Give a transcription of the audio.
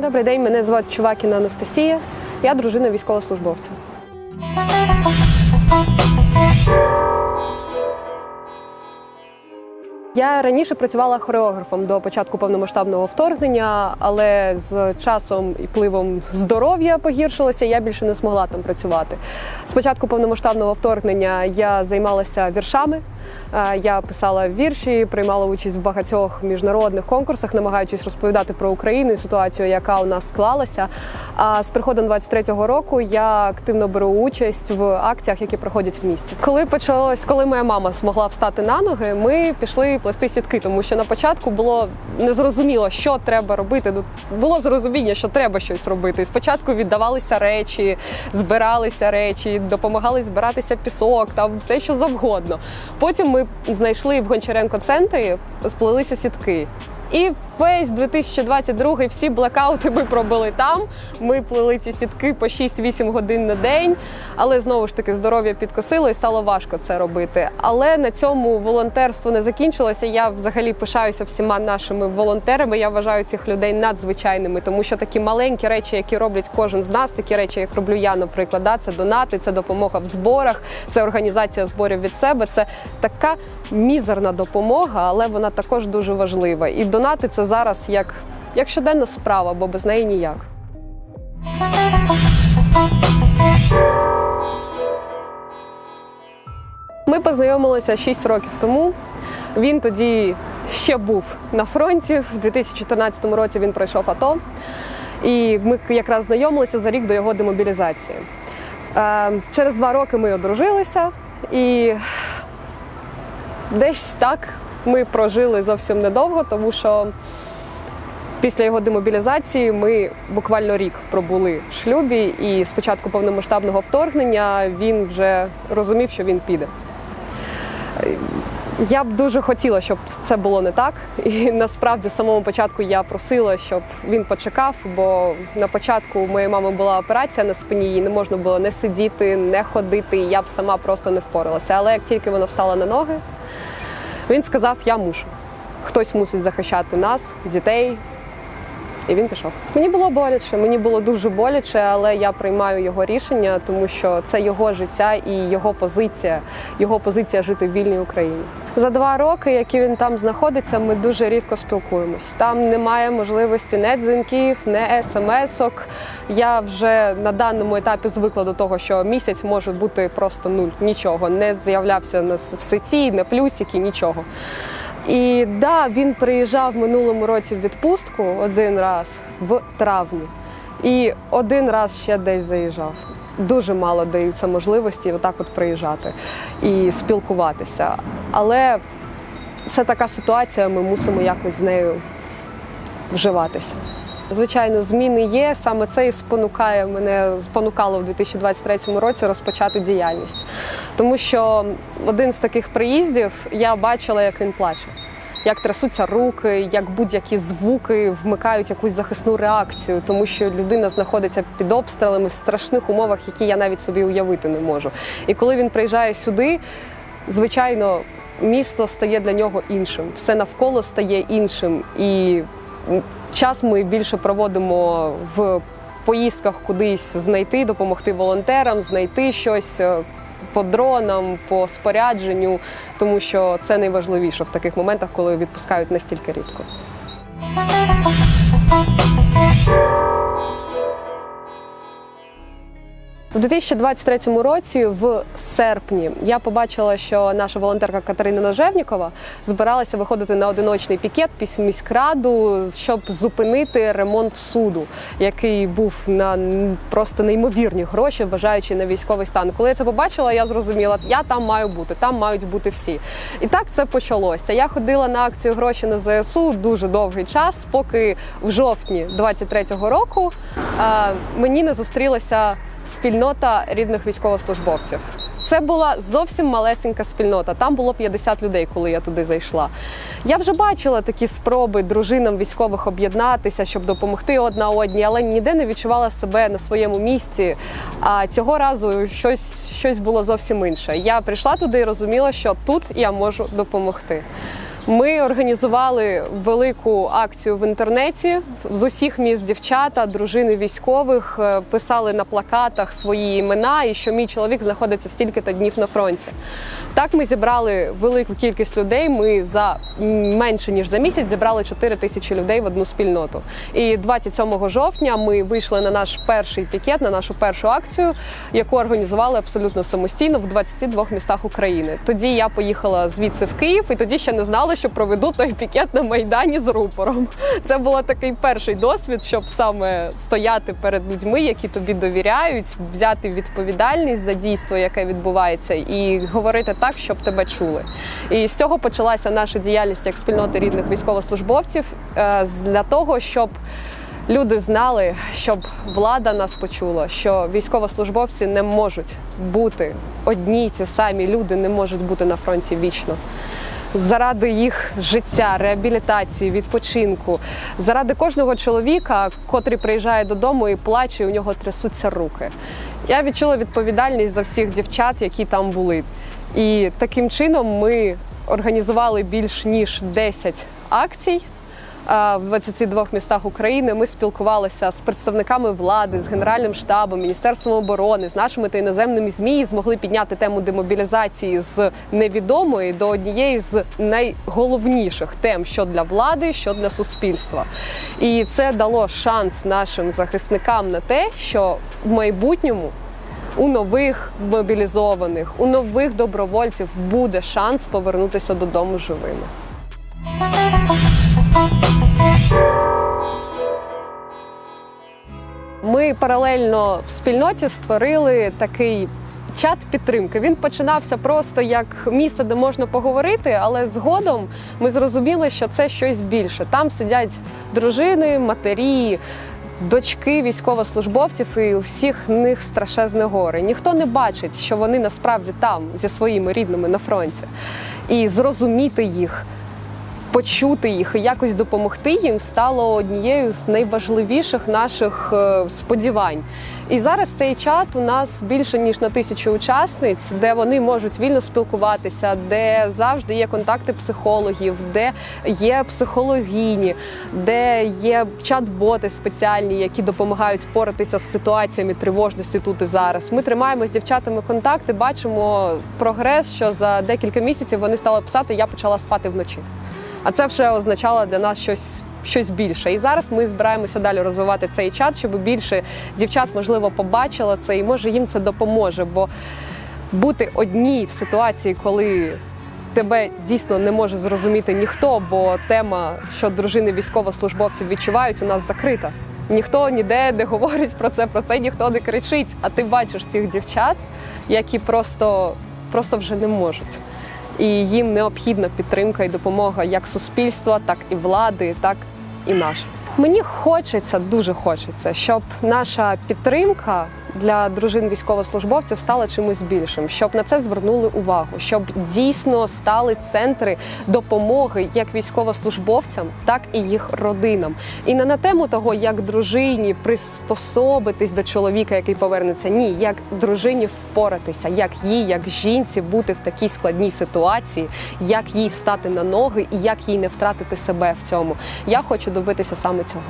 Добрий день, мене звати Чувакіна Анастасія. Я дружина військовослужбовця. Я раніше працювала хореографом до початку повномасштабного вторгнення, але з часом і пливом здоров'я погіршилося. Я більше не змогла там працювати. З початку повномасштабного вторгнення я займалася віршами. Е, Я писала вірші, приймала участь в багатьох міжнародних конкурсах, намагаючись розповідати про Україну і ситуацію, яка у нас склалася. А з приходом 23-го року я активно беру участь в акціях, які проходять в місті. Коли почалось, коли моя мама змогла встати на ноги, ми пішли плести сітки, тому що на початку було незрозуміло, що треба робити. Ну, було зрозуміння, що треба щось робити. Спочатку віддавалися речі, збиралися речі, допомагали збиратися пісок, там все що завгодно. Потім ми знайшли в Гончаренко центрі, сплелися сітки. І весь 2022 всі блекаути ми пробили там. Ми плели ці сітки по 6-8 годин на день, але знову ж таки здоров'я підкосило і стало важко це робити. Але на цьому волонтерство не закінчилося. Я взагалі пишаюся всіма нашими волонтерами. Я вважаю цих людей надзвичайними, тому що такі маленькі речі, які роблять кожен з нас, такі речі, як роблю я, наприклад, да, це донати, це допомога в зборах, це організація зборів від себе. Це така мізерна допомога, але вона також дуже важлива. І донати це зараз як, як щоденна справа, бо без неї ніяк. Ми познайомилися 6 років тому. Він тоді ще був на фронті. В 2014 році він пройшов АТО. І ми якраз знайомилися за рік до його демобілізації. Е, Через два роки ми одружилися, і десь так ми прожили зовсім недовго, тому що після його демобілізації ми буквально рік пробули в шлюбі, і з початку повномасштабного вторгнення він вже розумів, що він піде. Я б дуже хотіла, щоб це було не так. І насправді з самого початку я просила, щоб він почекав, бо на початку у моєї мами була операція на спині, їй не можна було не сидіти, не ходити. Я б сама просто не впоралася. Але як тільки вона встала на ноги, він сказав: Я мушу. Хтось мусить захищати нас, дітей. І він пішов. Мені було боляче, мені було дуже боляче, але я приймаю його рішення, тому що це його життя і його позиція, його позиція жити в вільній Україні. За два роки, які він там знаходиться, ми дуже рідко спілкуємось. Там немає можливості не дзвінків, не смс-ок. Я вже на даному етапі звикла до того, що місяць може бути просто нуль, нічого. Не з'являвся на в сеті, не плюсики, нічого. І да, він приїжджав минулому році в відпустку один раз в травні, і один раз ще десь заїжджав. Дуже мало даються можливості отак от приїжджати і спілкуватися. Але це така ситуація, ми мусимо якось з нею вживатися. Звичайно, зміни є. Саме це і спонукає мене спонукало в 2023 році розпочати діяльність. Тому що один з таких приїздів я бачила, як він плаче. Як трясуться руки, як будь-які звуки вмикають якусь захисну реакцію, тому що людина знаходиться під обстрілами в страшних умовах, які я навіть собі уявити не можу. І коли він приїжджає сюди, звичайно, місто стає для нього іншим, все навколо стає іншим. І час ми більше проводимо в поїздках кудись знайти, допомогти волонтерам, знайти щось е, по дронам, по спорядженню, тому що це найважливіше в таких моментах, коли відпускають настільки рідко. У 2023 році, в серпні, я побачила, що наша волонтерка Катерина Ножевнікова збиралася виходити на одиночний пікет після міськраду, щоб зупинити ремонт суду, який був на просто неймовірні гроші, вважаючи на військовий стан. Коли я це побачила, я зрозуміла, я там маю бути, там мають бути всі. І так це почалося. Я ходила на акцію гроші на ЗСУ дуже довгий час, поки в жовтні 23-го року мені не зустрілася спільнота рідних військовослужбовців. Це була зовсім малесенька спільнота. Там було 50 людей, коли я туди зайшла. Я вже бачила такі спроби дружинам військових об'єднатися, щоб допомогти одна одній, але ніде не відчувала себе на своєму місці. А цього разу щось, щось було зовсім інше. Я прийшла туди і розуміла, що тут я можу допомогти. Ми організували велику акцію в інтернеті. З усіх міст дівчата, дружини військових е, писали на плакатах свої імена, і що мій чоловік знаходиться стільки-то днів на фронті. Так ми зібрали велику кількість людей. Ми за менше ніж за місяць зібрали 4 тисячі людей в одну спільноту. І 27 жовтня ми вийшли на наш перший пікет, на нашу першу акцію, яку організували абсолютно самостійно в 22 містах України. Тоді я поїхала звідси в Київ, і тоді ще не знала, що проведу той пікет на майдані з рупором. Це був такий перший досвід, щоб саме стояти перед людьми, які тобі довіряють, взяти відповідальність за дійство, яке відбувається, і говорити так, щоб тебе чули. І з цього почалася наша діяльність як спільноти рідних військовослужбовців е, для того, щоб люди знали, щоб влада нас почула, що військовослужбовці не можуть бути одні ті самі люди, не можуть бути на фронті вічно. Заради їх життя, реабілітації, відпочинку, заради кожного чоловіка, котрий приїжджає додому і плаче, і у нього трясуться руки. Я відчула відповідальність за всіх дівчат, які там були. І таким чином ми організували більш ніж 10 акцій в 22 містах України. Ми спілкувалися з представниками влади, з Генеральним штабом, Міністерством оборони, з нашими та іноземними ЗМІ і змогли підняти тему демобілізації з невідомої до однієї з найголовніших тем, що для влади, що для суспільства. І це дало шанс нашим захисникам на те, що в майбутньому. У нових мобілізованих, у нових добровольців буде шанс повернутися додому живими. Ми паралельно в спільноті створили такий чат підтримки. Він починався просто як місце, де можна поговорити, але згодом ми зрозуміли, що це щось більше. Там сидять дружини, матері. Дочки військовослужбовців і у всіх них страшезне горе. Ніхто не бачить, що вони насправді там зі своїми рідними на фронті, і зрозуміти їх, почути їх і якось допомогти їм стало однією з найважливіших наших е, сподівань. І зараз цей чат у нас більше ніж на тисячу учасниць, де вони можуть вільно спілкуватися, де завжди є контакти психологів, де є психологині, де є чат-боти спеціальні, які допомагають впоратися з ситуаціями тривожності тут і зараз. Ми тримаємо з дівчатами контакти, бачимо прогрес, що за декілька місяців вони стали писати, я почала спати вночі. А це вже означало для нас щось. Щось більше, і зараз ми збираємося далі розвивати цей чат, щоб більше дівчат можливо побачило це, і може їм це допоможе. Бо бути одній в ситуації, коли тебе дійсно не може зрозуміти ніхто, бо тема, що дружини військовослужбовців відчувають, у нас закрита. Ніхто ніде не говорить про це, про це ніхто не кричить. А ти бачиш цих дівчат, які просто, просто вже не можуть і їм необхідна підтримка і допомога як суспільства, так і влади, так і наша. Мені хочеться, дуже хочеться, щоб наша підтримка для дружин військовослужбовців стала чимось більшим, щоб на це звернули увагу, щоб дійсно стали центри допомоги як військовослужбовцям, так і їх родинам. І не на тему того, як дружині приспособитись до чоловіка, який повернеться. Ні, як дружині впоратися, як їй, як жінці бути в такій складній ситуації, як їй встати на ноги і як їй не втратити себе в цьому. Я хочу добитися саме цього.